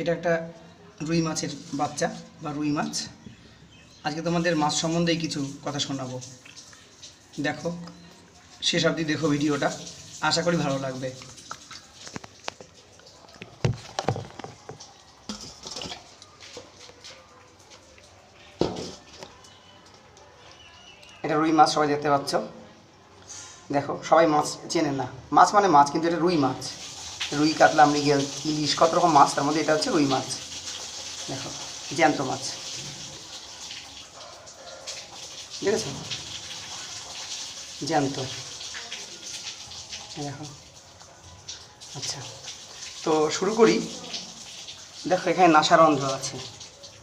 এটা একটা রুই মাছের বাচ্চা বা রুই মাছ। আজকে তোমাদের মাছ সম্বন্ধেই কিছু কথা শোনাবো। দেখো, শেষ অবধি দেখো ভিডিওটা। আশা করি ভালো লাগবে। এটা রুই মাছ, সবাই দেখতে পাচ্ছ? দেখো, সবাই মাছ চেনে না। মাছ মানে মাছ, কিন্তু এটা রুই মাছ। রুই, কাতলা, মৃগেল, ইলিশ, কত রকম মাছ? তার মধ্যে এটা হচ্ছে রুই মাছ। দেখো, জ্যান্ত মাছ। ঠিক আছে জ্যান্ত। দেখো। আচ্ছা তো শুরু করি। দেখো, এখানে নাসার অন্ধ্র আছে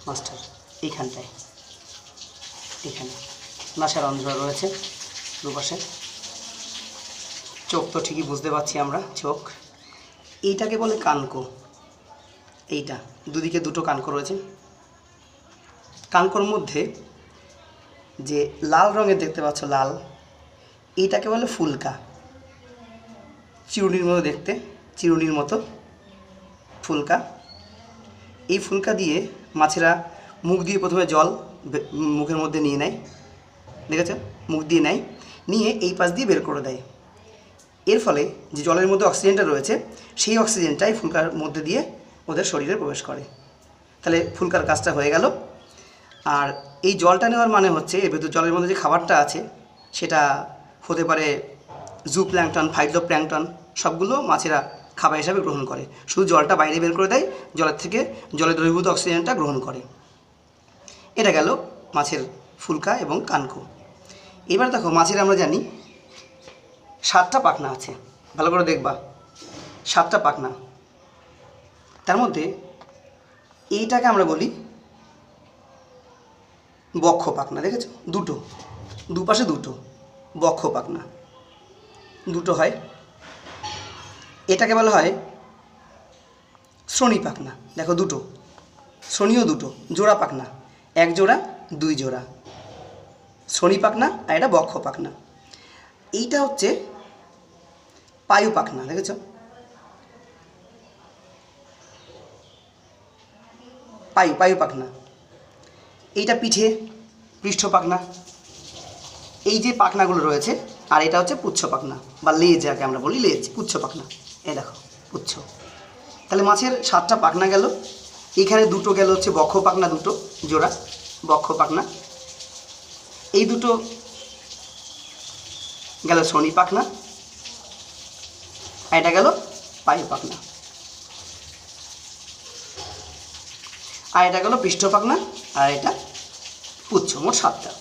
মাস্টার এইখানটায়। এখানে নাসার অন্ধ্র রয়েছে দুপাশে। চোখ তো ঠিকই বুঝতে পারছি আমরা, চোখ। এইটাকে বলে কানকো। এইটা, দুদিকে দুটো কানকো রয়েছে। কানকোর মধ্যে যে লাল রঙের দেখতে পাচ্ছ, লাল, এইটাকে বলে ফুলকা। চিরুনির মতো দেখতে, চিরুনির মতো ফুলকা। এই ফুলকা দিয়ে মাছেরা মুখ দিয়ে প্রথমে জল মুখের মধ্যে নিয়ে নেয়। দেখেছ? মুখ দিয়ে নেয়। নিয়ে এই পাশ দিয়ে বের করে দেয়। এর ফলে যে জলের মধ্যে অক্সিজেনটা রয়েছে, সেই অক্সিজেনটাই ফুলকার মধ্যে দিয়ে ওদের শরীরে প্রবেশ করে। তাহলে ফুলকার কাজটা হয়ে গেল। আর এই জলটা নেওয়ার মানে হচ্ছে এর ভেতর জলের মধ্যে যে খাবারটা আছে, সেটা হতে পারে জু প্ল্যাংটন ফাইলো প্ল্যাংটন সবগুলো মাছেরা খাবার হিসাবে গ্রহণ করে। শুধু জলটা বাইরে বের করে দেয়, জলের থেকে জলের দ্রবীভূত অক্সিজেনটা গ্রহণ করে। এটা গেল মাছের ফুলকা এবং কানকো। এবার দেখো, মাছের আমরা জানি সাতটা পাখনা আছে। ভালো করে দেখবা। সাতটা পাখনা। তার মধ্যে এইটাকে আমরা বলি বক্ষ পাখনা, দেখেছ? দুটো। দুপাশে দুটো বক্ষ পাখনা। দুটো হয়, এটাকে বলা হয় শ্রোণী পাখনা। দেখো, দুটো। শ্রোণীও দুটো, জোড়া পাখনা। এক জোড়া, দুই জোড়া। শ্রোণী পাখনা আর এটা বক্ষ পাখনা। এইটা হচ্ছে পায়ু পাখনা দেখেছ? পায়ু পায়ু পাখনা এইটা পিঠে, পৃষ্ঠ পাখনা এই যে পাখনাগুলো রয়েছে, আর এটা হচ্ছে পুচ্ছ পাখনা বা লেজ যাকে আমরা বলি, লেজ, পুচ্ছ পাখনা এ দেখো, পুচ্ছ। তাহলে মাছের সাতটা পাখনা গেল। এখানে দুটো গেল হচ্ছে বক্ষ পাখনা দুটো জোড়া বক্ষ পাখনা এই দুটো গেল শনি পাখনা এটা গেল পায়ু পাখনা। আর এটা গেল পৃষ্ঠ পাখনা, আর এটা পুচ্ছ মোট সাতটা।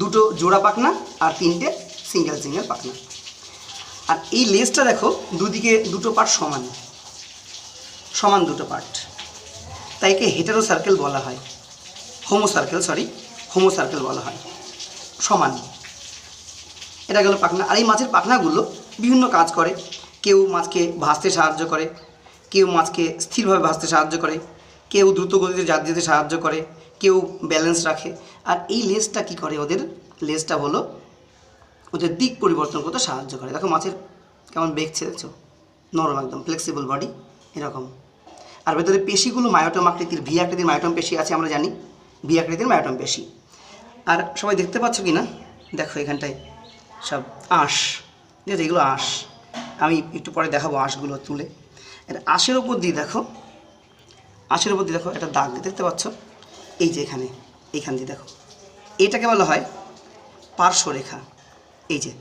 দুটো জোড়া পাখনা আর তিনটে সিঙ্গেল সিঙ্গেল পাখনা। আর এই লেজটা দেখো, দুদিকে দুটো পার্ট সমান। সমান দুটো পার্ট তাই একে হেটারো সার্কেল বলা হয়। Homo circle sorry homo circle বলা হয়। সমান। এটা গেল পাখনা। আর এই মাছের পাখনাগুলো বিভিন্ন কাজ করে। কেউ মাছকে ভাসতে সাহায্য করে, কেউ মাছকে স্থিরভাবে ভাসতে সাহায্য করে, কেউ দ্রুত গতিতে জাত যেতে সাহায্য করে, কেউ ব্যালেন্স রাখে। আর এই লেজটা কি করে ওদের? লেজটা হলো ওদের দিক পরিবর্তন করতে সাহায্য করে। দেখো মাছের কেমন বেগ ছেড়েছো নরম একদম ফ্লেক্সিবল বডি এরকম। আর ভেতরে পেশিগুলো মায়োটম আকৃতির ভি আকৃতির মায়োটম পেশি আছে, আমরা জানি। ভি আকৃতির মায়োটম পেশি। আর সবাই দেখতে পাচ্ছ কি না দেখো এখানটায় সব আঁশ। ঠিক আছে, এগুলো আঁশ। আমি একটু পরে দেখাবো আঁশগুলো তুলে। এটা আঁশের ওপর দিয়ে দেখো। আঁশের ওপর দিয়ে দেখো, একটা দাগ দেখতে পাচ্ছ? এই যে এখানে, এইখান দিয়ে দেখো। এটাকে বলা হয় পার্শ্বরেখা। এই যে,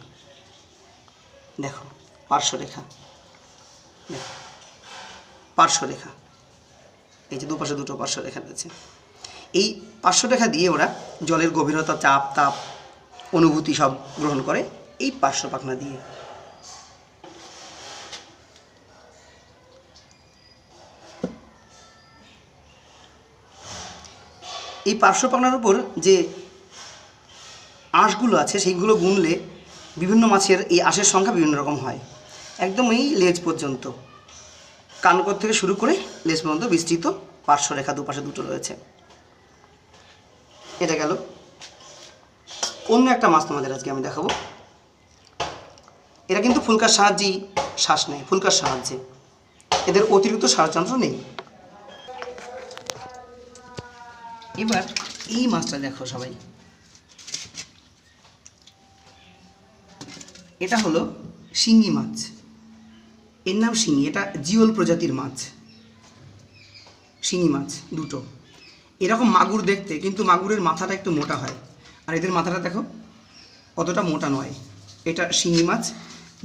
দেখো, পার্শ্বরেখা। দেখো, পার্শ্বরেখা। এই যে দুপাশে দুটো পার্শ্বরেখা রয়েছে। এই পার্শ্বরেখা দিয়ে ওরা জলের গভীরতা, চাপ, তাপ, অনুভূতি সব গ্রহণ করে এই পার্শ্ব পাখনা দিয়ে। এই পার্শ্ব পাখনার উপর যে আঁশগুলো আছে, সেইগুলো গুনলে বিভিন্ন মাছের এই আঁশের সংখ্যা বিভিন্ন রকম হয়। একদম এই লেজ পর্যন্ত। কানকর থেকে শুরু করে লেজ পর্যন্ত বিস্তৃত পার্শ্বরেখা দুপাশে দুটো রয়েছে। এটা গেল। অন্য একটা মাছ তোমাদের আজকে আমি দেখাবো। এরা কিন্তু ফুলকার সাহায্যেই শ্বাস নেয়, ফুলকার সাহায্যে। এদের অতিরিক্ত শ্বাসযন্ত্র নেই। এবার এই মাছটা দেখো সবাই। এটা হলো শিঙি মাছ। এর নাম শিঙি, এটা জিওল প্রজাতির মাছ। শিঙি মাছ দুটো। এরকম মাগুর দেখতে, কিন্তু মাগুরের মাথাটা একটু মোটা হয়। আর এদের মাথাটা দেখো, অতটা মোটা নয়। এটা শিঙি মাছ,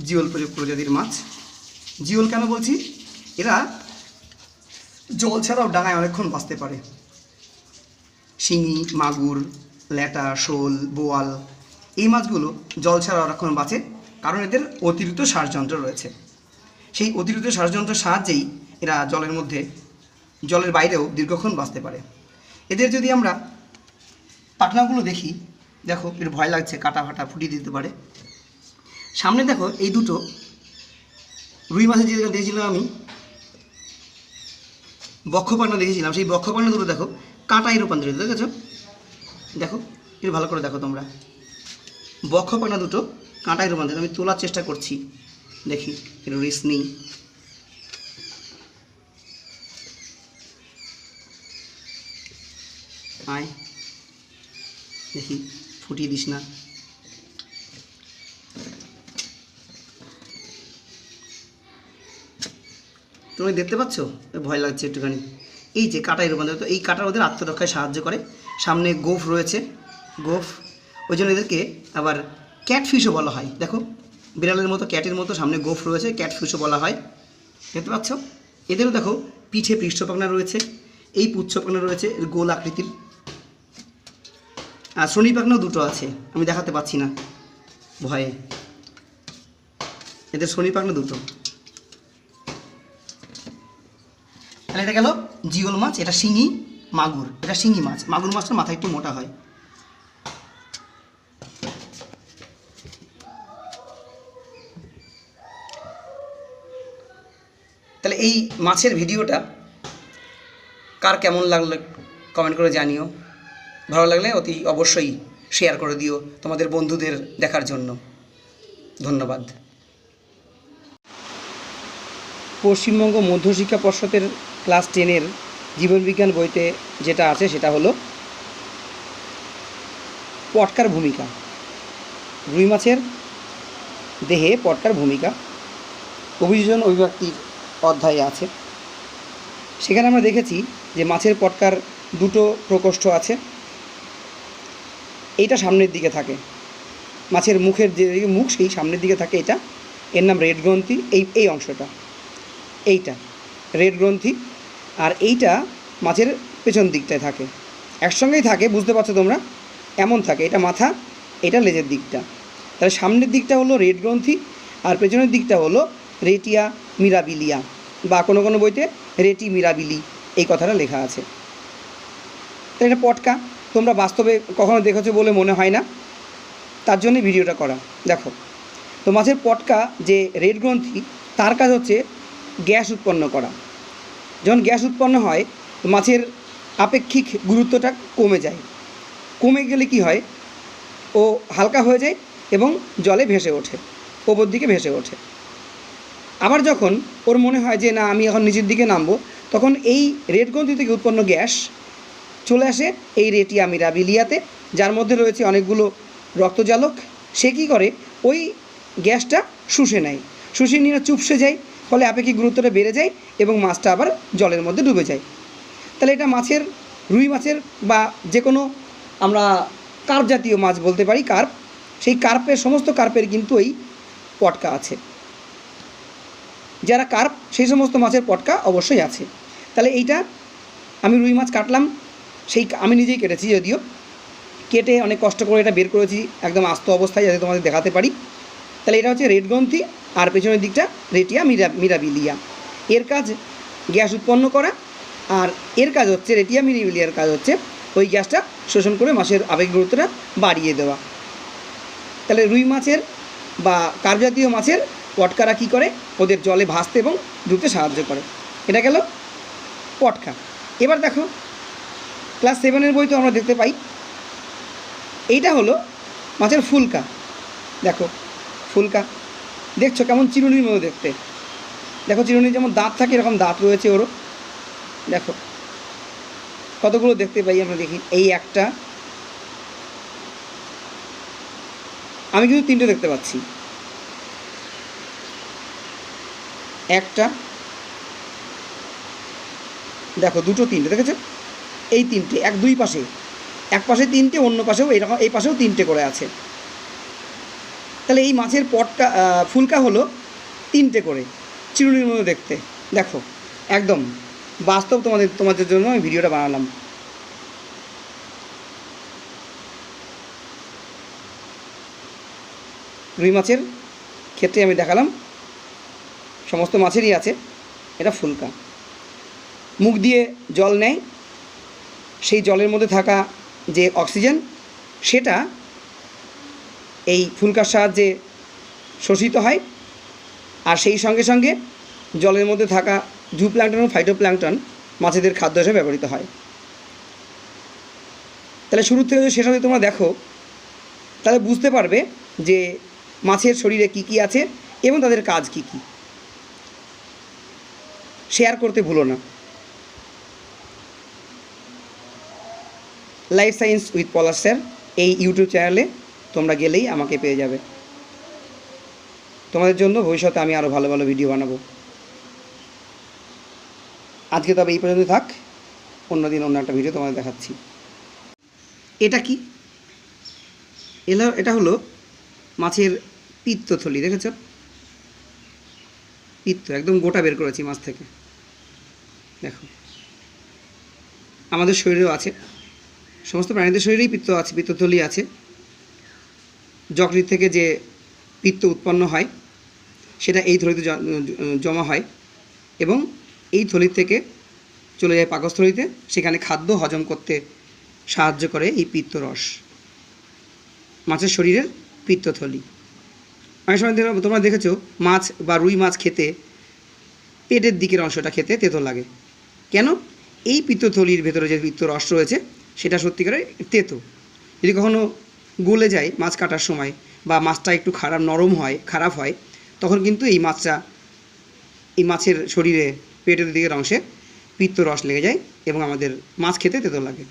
জিওল প্রজাতির মাছ। জিওল কেন বলছি? এরা জল ছাড়াও ডাঙায় অনেকক্ষণ বাঁচতে পারে। শিঙি, মাগুর ল্যাটা শোল, বোয়াল, এই মাছগুলো জল ছাড়া অনেকক্ষণ বাঁচে, কারণ এদের অতিরিক্ত শ্বাসযন্ত্র রয়েছে। সেই অতিরিক্ত শ্বাসযন্ত্রের সাহায্যেই এরা জলের মধ্যে, জলের বাইরেও দীর্ঘক্ষণ বাঁচতে পারে। এদের যদি আমরা পাখনাগুলো দেখি, দেখো, এর ভয় লাগছে, কাটা ফাটা ফুটিয়ে দিতে পারে। সামনে দেখো, এই দুটো রুই মাছের যে দিয়েছিলাম আমি বক্ষপান্না দেখেছিলাম, সেই বক্ষপান্না দুটো দেখো কাঁটায় রূপান্তরিত, দেখেছ? দেখো, একটু ভালো করে দেখো তোমরা। বক্ষপান্না দুটো কাঁটায় রূপান্তরিত, আমি তোলার চেষ্টা করছি। দেখি একটু রিস্ক নিই। আয়। দেখি, ফুটিয়ে দিস না। তুমি দেখতে পাচ্ছ? ভয় লাগছে একটুখানি। এই যে কাটায় রূপান্তরিত এই কাটার ওদের আত্মরক্ষায় সাহায্য করে। সামনে গোফ রয়েছে, গোফ। ওই জন্য এদেরকে আবার ক্যাটফিশও বলা হয়। দেখো, বিড়ালের মতো, ক্যাটের মতো সামনে গোফ রয়েছে, ক্যাটফিশও বলা হয়। দেখতে পাচ্ছ? এদেরও দেখো, পিঠে পৃষ্ঠপাখনা রয়েছে, এই পুচ্ছপাখনা রয়েছে, এর গোল আকৃতির। আর শনি পাখনাও দুটো আছে, আমি দেখাতে পাচ্ছি না ভয়ে। এদের শনি পাখনা দুটো। তাহলে এটা গেল। জিওল মাছ, এটা শিঙি, মাগুর। এটা শিঙি মাছ। মাগুর মাছটার মাথা একটু মোটা হয়। তাহলে এই মাছের ভিডিওটা কার কেমন লাগল কমেন্ট করে জানিও। ভালো লাগলে অতি অবশ্যই শেয়ার করে দিও তোমাদের বন্ধুদের দেখার জন্য। ধন্যবাদ। পশ্চিমবঙ্গ মধ্যশিক্ষা পর্ষদের ক্লাস টেনের জীবনবিজ্ঞান বইতে যেটা আছে সেটা হলো পটকার ভূমিকা। রুই মাছের দেহে পটকার ভূমিকা। অভিযোজন অভিব্যক্তির অধ্যায়ে আছে। সেখানে আমরা দেখেছি যে মাছের পটকার দুটো প্রকোষ্ঠ আছে। এইটা সামনের দিকে থাকে। মাছের মুখের যে মুখ সেই সামনের দিকে থাকে এটা। এর নাম রেড গ্রন্থি। এই এই অংশটা। এইটা। রেড গ্রন্থি আর এইটা মাছের পেছন দিকটায় থাকে। একসঙ্গেই থাকে, বুঝতে পারছ তোমরা? এমন থাকে, এটা মাথা, এটা লেজের দিকটা। তাহলে সামনের দিকটা হলো রেড গ্রন্থি, আর পেছনের দিকটা হলো রেটিয়া মিরাবিলিয়া, বা কোনো কোনো বইতে রেটি মিরাবিলি, এই কথাটা লেখা আছে। তাহলে এটা পটকা, তোমরা বাস্তবে কখনো দেখেছ বলে মনে হয় না। তার জন্যই ভিডিওটা করা। দেখো, তো মাছের পটকা যে রেড গ্রন্থি, তার কাজ হচ্ছে গ্যাস উৎপন্ন করা। যখন গ্যাস উৎপন্ন হয়, তো মাছের আপেক্ষিক গুরুত্বটা কমে যায়। কমে গেলে কি হয়? ও হালকা হয়ে যায় এবং জলে ভেসে ওঠে ওপর দিকে ভেসে ওঠে। আবার যখন ওর মনে হয় যে, না, আমি এখন নিচের দিকে নামবো, তখন এই রেড গ্রন্থি থেকে উৎপন্ন গ্যাস চলে আসে এই রেটিয়া মিরাবিলিয়াতে যার মধ্যে রয়েছে অনেকগুলো রক্তজালক। সে কী করে? ওই গ্যাসটা শুষে নেয়। শুষে নিয়ে চুপসে যায়। ফলে আপেক্ষিক গুরুত্বটা বেড়ে যায় এবং মাছটা আবার জলের মধ্যে ডুবে যায়। তাহলে এটা মাছের, রুই মাছের বা যে কোনো আমরা কার্প জাতীয় মাছ বলতে পারি, কার্প। সেই কার্পের সমস্ত কার্পের কিন্তু এই পটকা আছে। যারা কার্প, সেই সমস্ত মাছের পটকা অবশ্যই আছে। তাহলে এইটা আমি রুই মাছ কাটলাম, সেই আমি নিজেই কেটেছি যদিও। কেটে অনেক কষ্ট করে এটা বের করেছি, একদম আস্ত অবস্থায় যাতে তোমাদের দেখাতে পারি। তাহলে এটা হচ্ছে রেড গ্রন্থি, আর পেছনের দিকটা রেটিয়া মিরা, মিরাবিলিয়া। এর কাজ গ্যাস উৎপন্ন করা, আর এর কাজ হচ্ছে রেটিয়া মিরাবিলিয়ার কাজ হচ্ছে ওই গ্যাসটা শোষণ করে মাছের আবেগ গুরুত্বটা বাড়িয়ে দেওয়া। তাহলে রুই মাছের বা কার্পজাতীয় মাছের পটকারা কী করে? ওদের জলে ভাসতে এবং ডুবতে সাহায্য করে। এটা গেল পটকা। এবার দেখো, ক্লাস সেভেনের বই তো আমরা দেখতে পাই। এইটা হলো মাছের ফুলকা। দেখো ফুলকা। দেখছ কেমন চিরুনির মতো দেখতে। দেখো চিরুনির যেমন দাঁত থাকে, এরকম দাঁত রয়েছে ওরও। দেখো। কতগুলো দেখতে পাই আমরা দেখি। এই একটা। আমি কিন্তু তিনটে দেখতে পাচ্ছি। একটা। দেখো দুটো তিনটে, দেখেছ? এই তিনটে, এক দুই পাশে। এক পাশে তিনটে, অন্য পাশেও এরকম, এই পাশেও তিনটে করে আছে। তাহলে এই মাছের পটকা ফুলকা হলো তিনটে করে, চিরুনির মতো দেখতে। দেখো, একদম, বাস্তব তোমাদের তোমাদের জন্য আমি ভিডিওটা বানালাম। রুই মাছের ক্ষেত্রে আমি দেখালাম, সমস্ত মাছেরই আছে, এটা ফুলকা। মুখ দিয়ে জল নেয়, সেই জলের মধ্যে থাকা যে অক্সিজেন, সেটা এই ফুলকার সাহায্যে শোষিত হয়। আর সেই সঙ্গে সঙ্গে জলের মধ্যে থাকা জু প্ল্যাংটন ও ফাইটোপ্ল্যাংটন মাছেদের খাদ্য হিসেবে ব্যবহৃত হয়। তাহলে শুরু থেকে যদি শেষ যদি তোমরা দেখো, তাহলে বুঝতে পারবে যে মাছের শরীরে কি কি আছে এবং তাদের কাজ কি কি। শেয়ার করতে ভুলো না। Life science with Palash sir এই ইউটিউব চ্যানেলে তোমরা গেলেই আমাকে পেয়ে যাবে। তোমাদের জন্য ভবিষ্যতে আমি আরও ভালো ভালো ভিডিও বানাবো। আজকে তবে এই পর্যন্ত থাক। অন্যদিন অন্য একটা ভিডিও তোমাদের দেখাচ্ছি। এটা কি? এলা, এটা হলো মাছের পিত্তথলি দেখেছ? পিত্ত, একদম গোটা বের করেছি মাছ থেকে। দেখো। আমাদের শরীরেও আছে। সমস্ত প্রাণীদের শরীরেই পিত্ত আছে পিত্তথলি আছে। যকৃৎ থেকে যে পিত্ত উৎপন্ন হয়, সেটা এই থলিতে জমা হয় এবং এই থলির থেকে চলে যায় পাকস্থলিতে, সেখানে খাদ্য হজম করতে সাহায্য করে এই পিত্তরস মাছের শরীরের পিত্তথলি অনেক সময় তোমরা দেখেছ, মাছ বা রুই মাছ খেতে পেটের দিকের অংশটা খেতে তেতো লাগে। কেন? এই পিত্তথলির ভেতরে যে পিত্ত রস রয়েছে, সেটা সত্যিকারের তেতো। যদি কখনো গলে যায় মাছ কাটার সময় বা মাছটা একটু খারাপ, নরম হয়, খারাপ হয়, তখন কিন্তু এই মাছটা এই মাছের শরীরে পেটের দিকের অংশে পিত্তরস লেগে যায় এবং আমাদের মাছ খেতে তেতো লাগে।